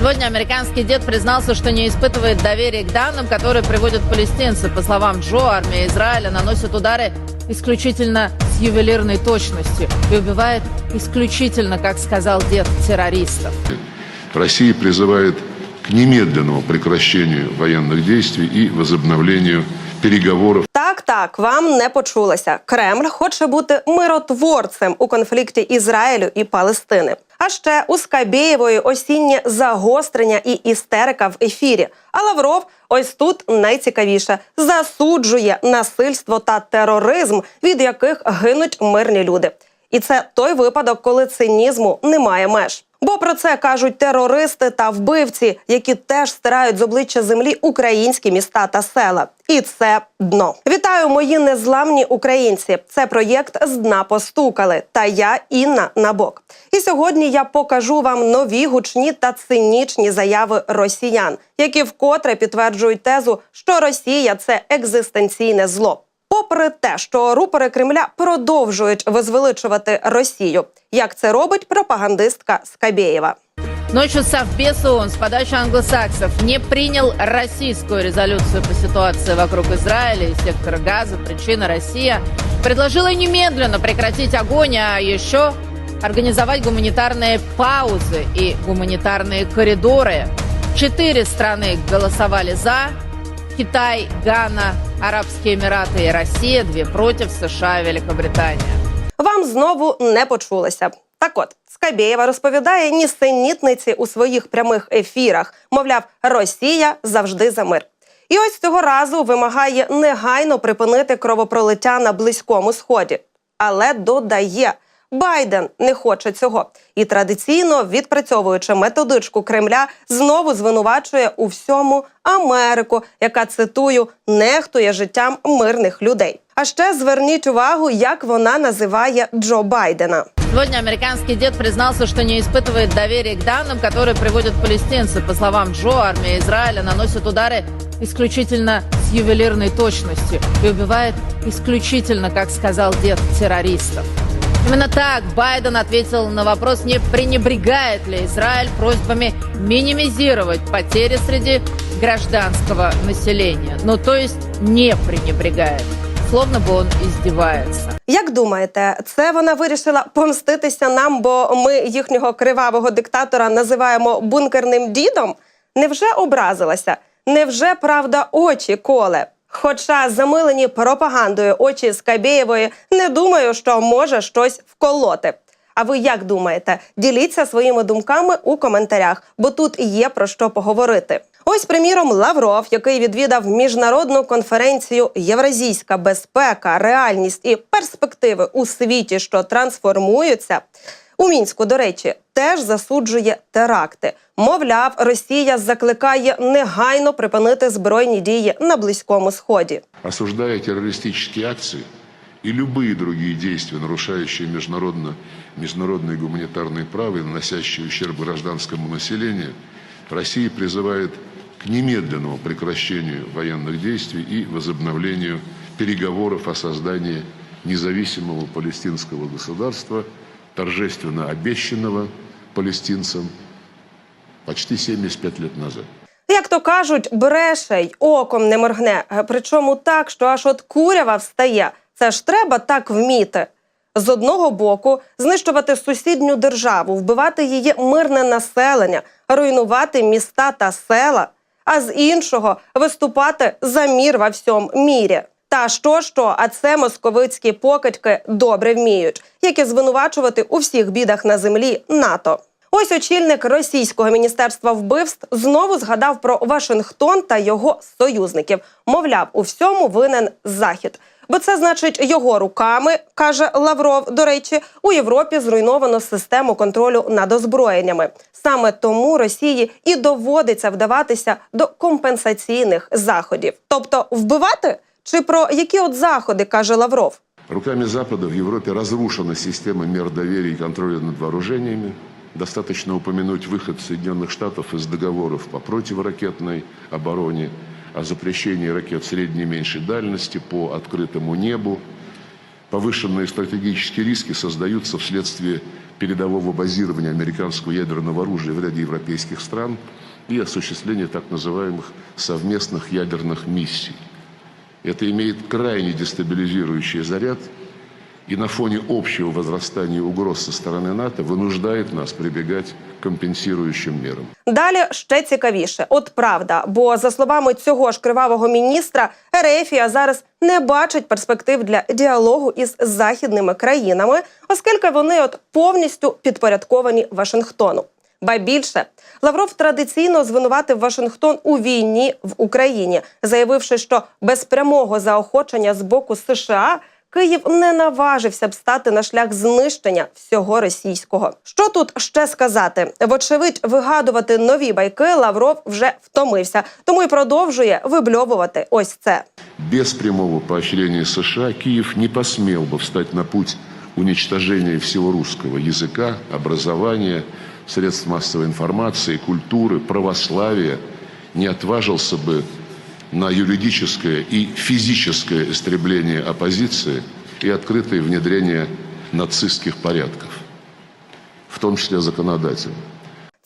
Сегодня американский дед признался, что не испытывает доверия к данным, которые приводят палестинцы. По словам Джо, армия Израиля наносит удары исключительно с ювелирной точностью и убивает исключительно, как сказал дед, террористов. Россия призывает к немедленному прекращению военных действий и возобновлению переговоров Так, так, вам не почулося. Кремль хоче бути миротворцем у конфлікті Ізраїлю і Палестини. А ще у Скабєєвої осіннє загострення і істерика в ефірі. А Лавров ось тут найцікавіше засуджує насильство та тероризм, від яких гинуть мирні люди. І це той випадок, коли цинізму немає меж. Бо про це кажуть терористи та вбивці, які теж стирають з обличчя землі українські міста та села. І це дно. Вітаю, мої незламні українці. Це проєкт з дна постукали. Та я Інна Набок. І сьогодні я покажу вам нові гучні та цинічні заяви росіян, які вкотре підтверджують тезу, що Росія це екзистенційне зло Попри те, що рупори Кремля продовжують возвеличувати Росію, як це робить пропагандистка Скабєєва. Ночью Совбез ООН с подачи англосаксов не принял российскую резолюцию по ситуации вокруг Израиля и сектора газа. Причина Россия предложила немедленно прекратить огонь, а еще организовать гуманитарные паузы и гуманитарные коридоры. Четыре страны голосовали за. Китай, Гана, Арабские Эмираты и Россия. Две против США и Великобритания. Вам знову не почулося. Так от Скабєєва розповідає нісенітниці у своїх прямих ефірах. Мовляв, Росія завжди за мир. І ось цього разу вимагає негайно припинити кровопролиття на близькому сході. Але додає. Байден не хоче цього і традиційно відпрацьовуючи методичку Кремля, знову звинувачує у всьому Америку, яка цитую нехтує життям мирних людей. А ще зверніть увагу, як вона називає Джо Байдена. Сегодня американский дед признался, что не испытывает доверия к данным, которые приводят палестинцы. По словам Джо, армия Израиля наносит удары исключительно с ювелирной точностью и убивает исключительно, как сказал дед, террористов. Именно так Байден ответил на вопрос, не пренебрегает ли Израиль просьбами минимизировать потери среди гражданского населения. Ну, то есть не пренебрегает. Словно бы он издевается. Як думаєте, це вона вирішила помститися нам, бо ми їхнього кривавого диктатора називаємо бункерним дідом? Невже образилася? Невже правда очі коле? Хоча замилені пропагандою очі Скабєєвої, не думаю, що може щось вколоти. А ви як думаєте? Діліться своїми думками у коментарях, бо тут є про що поговорити. Ось, приміром, Лавров, який відвідав міжнародну конференцію Євразійська безпека, реальність і перспективи у світі, що трансформуються. У мінську, до речі, теж засуджує теракти. Мовляв, Росія закликає негайно припинити збройні дії на близькому сході. осуждая террористические акции и любые другие действия, нарушающие международно, международное гуманитарное право и наносящие ущерб гражданскому населению, Россия призывает к немедленному прекращению военных действий и возобновлению переговоров о создании независимого палестинского государства, торжественно обещанного палестинцам почти 75 лет назад. Як то кажуть, бреше й оком не моргне. Причому так, що аж от курява встає. Це ж треба так вміти. З одного боку, знищувати сусідню державу, вбивати її мирне населення, руйнувати міста та села, а з іншого виступати за мір во всьому мірі. Та що що, а це московицькі покидьки добре вміють, які звинувачувати у всіх бідах на землі НАТО. Ось очільник російського міністерства вбивств знову згадав про Вашингтон та його союзників. Мовляв, у всьому винен захід. Бо це значить його руками, каже Лавров. До речі, у Європі зруйновано систему контролю над озброєннями. Саме тому Росії і доводиться вдаватися до компенсаційних заходів, тобто вбивати. Чи про які от заходи каже Лавров? Руками Запада в Европе разрушена система мер доверия и контроля над вооружениями. Достаточно упомянуть выход Соединенных Штатов из договоров по противоракетной обороне, о запрещении ракет средней и меньшей дальности по открытому небу. Повышенные стратегические риски создаются вследствие передового базирования американского ядерного оружия в ряде европейских стран и осуществления так называемых совместных ядерных миссий. Это имеет крайне дестабилизирующий заряд и на фоне общего возрастания угроз со стороны НАТО вынуждает нас прибегать к компенсирующим мерам. Далі ще цікавіше. От правда, бо за словами цього ж кривавого міністра, Ерефія зараз не бачить перспектив для діалогу із західними країнами, оскільки вони от повністю підпорядковані Вашингтону. Ба більше Лавров традиційно звинуватив Вашингтон у війні в Україні, заявивши, що без прямого заохочення з боку США Київ не наважився б стати на шлях знищення всього російського. Що тут ще сказати? Вочевидь, вигадувати нові байки Лавров вже втомився, тому й продовжує вибльовувати ось це. Без прямого поощрения США Киев не посмел бы встать на путь уничтожения всего русского языка, образования, средств массовой информации, культуры, православия, не отважился бы на юридическое и физическое истребление оппозиции и открытое внедрение нацистских порядков, в том числе законодательно.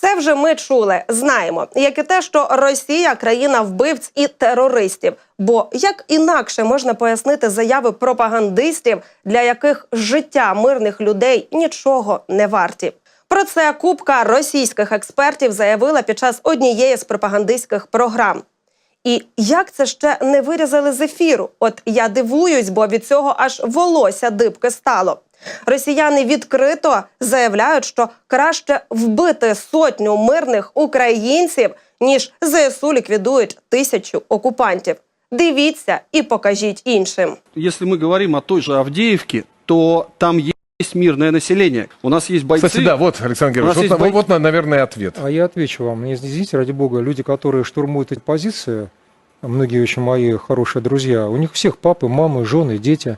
Це вже ми чули, знаємо, як і те, що Росія країна вбивць і терористів. Бо як інакше можна пояснити заяви пропагандистів, для яких життя мирних людей нічого не варті. Про це купка російських експертів заявила під час однієї з пропагандистських програм. І як це ще не вирізали з ефіру? От я дивуюсь, бо від цього аж волосся дибки стало. Росіяни відкрито заявляють, що краще вбити сотню мирних українців, ніж ЗСУ ліквідують тисячу окупантів. Дивіться і покажіть іншим. Если мы говорим о той же Авдеевке, то там есть мирное население. У нас есть бойцы. Кстати, да, вот, Александр Георгиевич, вот, есть вот, наверное, ответ. А я отвечу вам. Не извините, ради бога, люди, которые штурмуют эти позиции, многие очень мои хорошие друзья, у них у всех папы, мамы, жены, дети.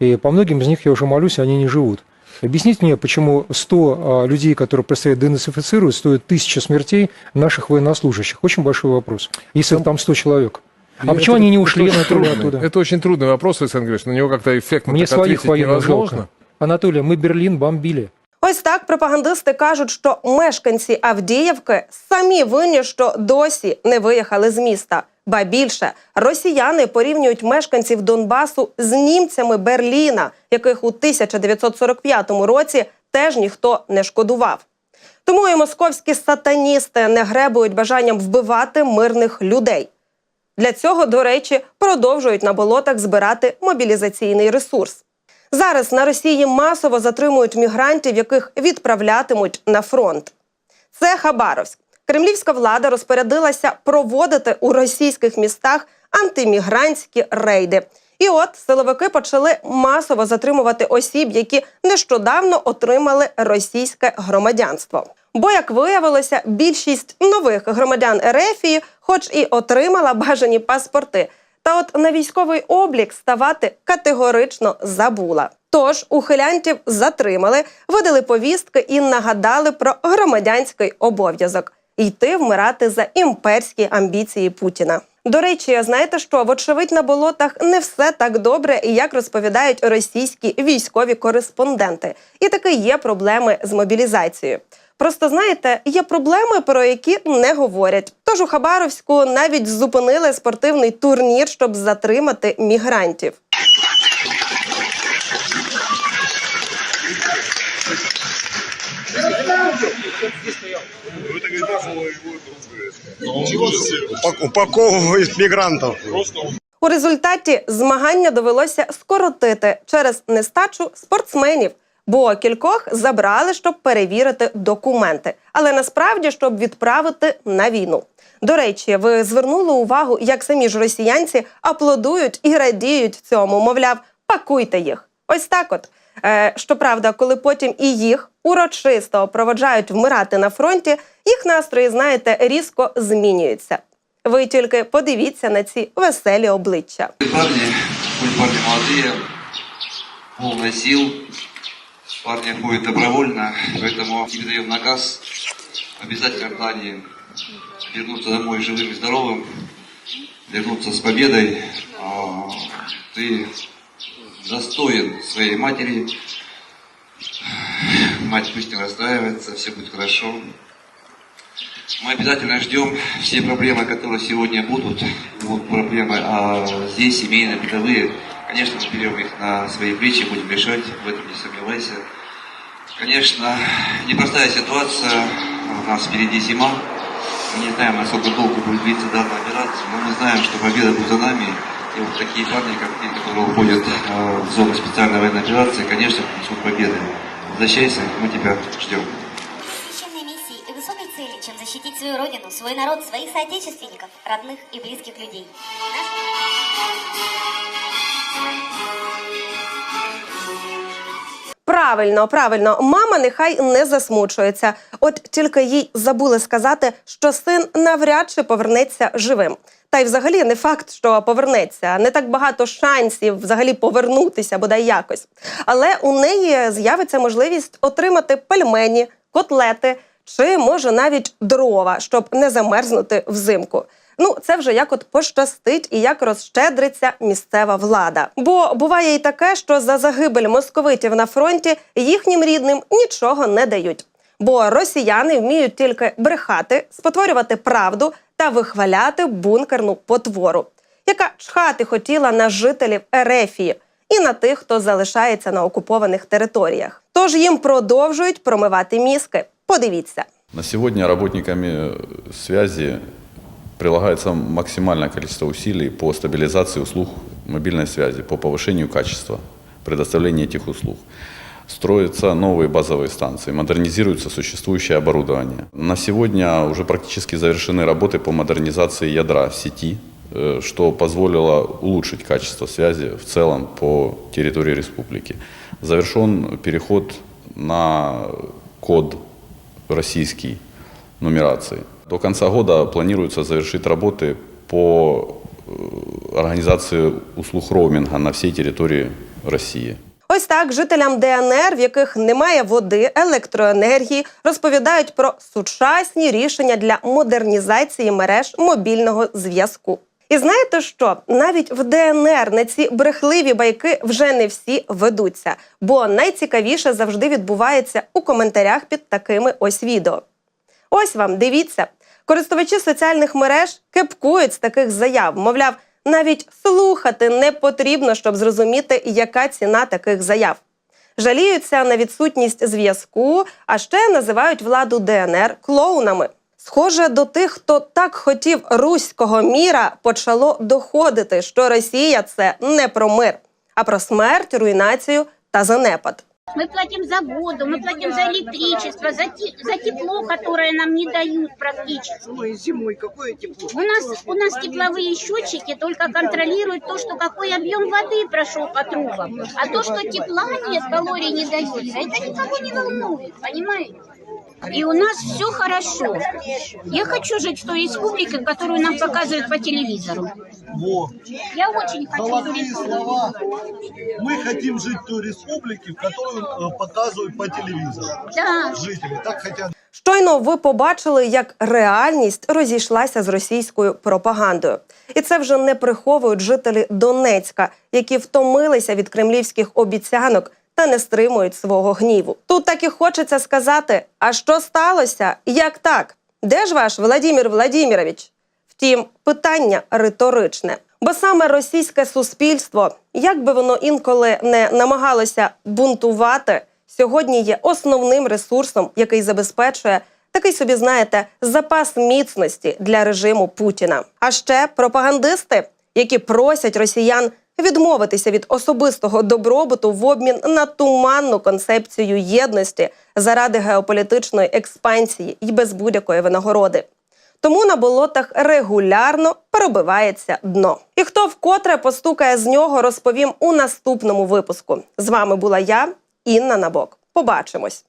И по многим из них я уже молюсь, они не живут. Объясните мне, почему 100 а, людей, которые предстоят денацифицируют, стоят 1000 смертей наших военнослужащих? Очень большой вопрос. Если там 100 человек. А Это- почему они не это ушли, трудный- оттуда? Это очень трудный вопрос, Александр Георгиевич. На него как-то эффектно Мне так своих ответить военных невозможно. жалко. Анатолий, мы Берлин бомбили. Ось так пропагандисти кажуть, що мешканці Авдіївки самі винні, що досі не виїхали з міста. Ба більше росіяни порівнюють мешканців Донбасу з німцями Берліна, яких у 1945 році теж ніхто не шкодував. Тому і московські сатаністи не гребують бажанням вбивати мирних людей. Для цього, до речі, продовжують на болотах збирати мобілізаційний ресурс. Зараз на Росії масово затримують мігрантів, яких відправлятимуть на фронт. Це Хабаровськ. Кремлівська влада розпорядилася проводити у російських містах антимігрантські рейди. І от силовики почали масово затримувати осіб, які нещодавно отримали російське громадянство. Бо, як виявилося, більшість нових громадян Ерефії, хоч і отримала бажані паспорти, та от на військовий облік ставати категорично забула. Тож ухилянтів затримали, видали повістки і нагадали про громадянський обов'язок йти вмирати за імперські амбіції Путіна. До речі, знаєте що, вочевидь на болотах не все так добре, як розповідають російські військові кореспонденти. І таки є проблеми з мобілізацією. Просто знаєте, є проблеми, про які не говорять. Тож у Хабаровську навіть зупинили спортивний турнір, щоб затримати мігрантів. Упак- упаковывает мигрантов. У результаті змагання довелося скоротити через нестачу спортсменів, бо кількох забрали, щоб перевірити документи, але насправді щоб відправити на війну. До речі, ви звернули увагу, як самі ж росіянці аплодують і радіють цьому, мовляв, пакуйте їх. Ось так от. Е, щоправда, коли потім і їх урочисто проводжають вмирати на фронті, їх настрої, знаєте, різко змінюються. Ви тільки подивіться на ці веселі обличчя. Парни, хоть парни молодые, парни ходят добровольно, поэтому передаем наказ обязательно в плане вернуться домой живым и здоровым, вернуться с победой. А, Ты достоин своей матери, мать пусть не расстраивается, все будет хорошо. Мы обязательно ждем все проблемы, которые сегодня будут, будут проблемы, а здесь семейные, бытовые, конечно, мы берем их на свои плечи, будем решать, в этом не сомневайся. Конечно, непростая ситуация, у нас впереди зима, мы не знаем, насколько долго будет длиться данная операция, но мы знаем, что победа будет за нами, и вот такие парни, как ты, которые уходят э, в зону специальной военной операции, конечно, принесут победы. Возвращайся, мы тебя ждем. чем защитить свою родину, свой народ, своих соотечественников, родных и близких людей. Правильно, правильно, мама нехай не засмучується. От тільки їй забули сказати, що син навряд чи повернеться живим. Та й взагалі не факт, що повернеться. Не так багато шансів взагалі повернутися, бодай якось. Але у неї з'явиться можливість отримати пельмені, котлети чи може навіть дрова, щоб не замерзнути взимку. Ну, це вже як от пощастить і як розщедриться місцева влада. Бо буває і таке, що за загибель московитів на фронті їхнім рідним нічого не дають. Бо росіяни вміють тільки брехати, спотворювати правду та вихваляти бункерну потвору, яка чхати хотіла на жителів Ерефії і на тих, хто залишається на окупованих територіях. Тож їм продовжують промивати мізки. Подивіться. На сегодня работниками э, связи прилагается максимальное количество усилий по стабилизации услуг мобильной связи, по повышению качества предоставления этих услуг. Строятся новые базовые станции, модернизируется существующее оборудование. На сегодня уже практически завершены работы по модернизации ядра сети, э, что позволило улучшить качество связи в целом по территории республики. Завершен переход на код российский нумерации. До конца года планируется завершить работы по э, организации услуг роуминга на всей территории России. Ось так жителям ДНР, в яких немає води, електроенергії, розповідають про сучасні рішення для модернізації мереж мобільного зв'язку. І знаєте що? Навіть в ДНР на ці брехливі байки вже не всі ведуться, бо найцікавіше завжди відбувається у коментарях під такими ось відео. Ось вам дивіться. Користувачі соціальних мереж кепкують з таких заяв. Мовляв, навіть слухати не потрібно, щоб зрозуміти, яка ціна таких заяв. Жаліються на відсутність зв'язку, а ще називають владу ДНР клоунами. Схоже, до тих, хто так хотів руського міра, почало доходити, що Росія це не про мир, а про смерть, руйнацію та занепад. Мы платим за воду, мы платим за электричество, за, те- за тепло, которое нам не дают практически. Ой, зимой какое тепло. У нас, у нас тепловые счетчики только контролируют то, что какой объем воды прошел по трубам. А то, что тепла нет, калорий не дают, это никого не волнует, понимаете? И у нас все хорошо. Я хочу жить в той республике, которую нам показывают по телевизору. Во, Я очень хочу эту золотые республику. слова. Мы хотим жить в той республике, в которую э, показывают по телевизору. Да. Жители так хотят Щойно ви побачили, як реальність розійшлася з російською пропагандою, і це вже не приховують жителі Донецька, які втомилися від кремлівських обіцянок та не стримують свого гніву. Тут так і хочеться сказати: а що сталося? Як так? Де ж ваш Владимир Владимирович? Втім, питання риторичне. Бо саме російське суспільство, як би воно інколи не намагалося бунтувати, сьогодні є основним ресурсом, який забезпечує такий собі, знаєте, запас міцності для режиму Путіна. А ще пропагандисти, які просять росіян відмовитися від особистого добробуту в обмін на туманну концепцію єдності заради геополітичної експансії і без будь-якої винагороди. Тому на болотах регулярно пробивається дно. І хто вкотре постукає з нього, розповім у наступному випуску. З вами була я, Інна Набок. Побачимось.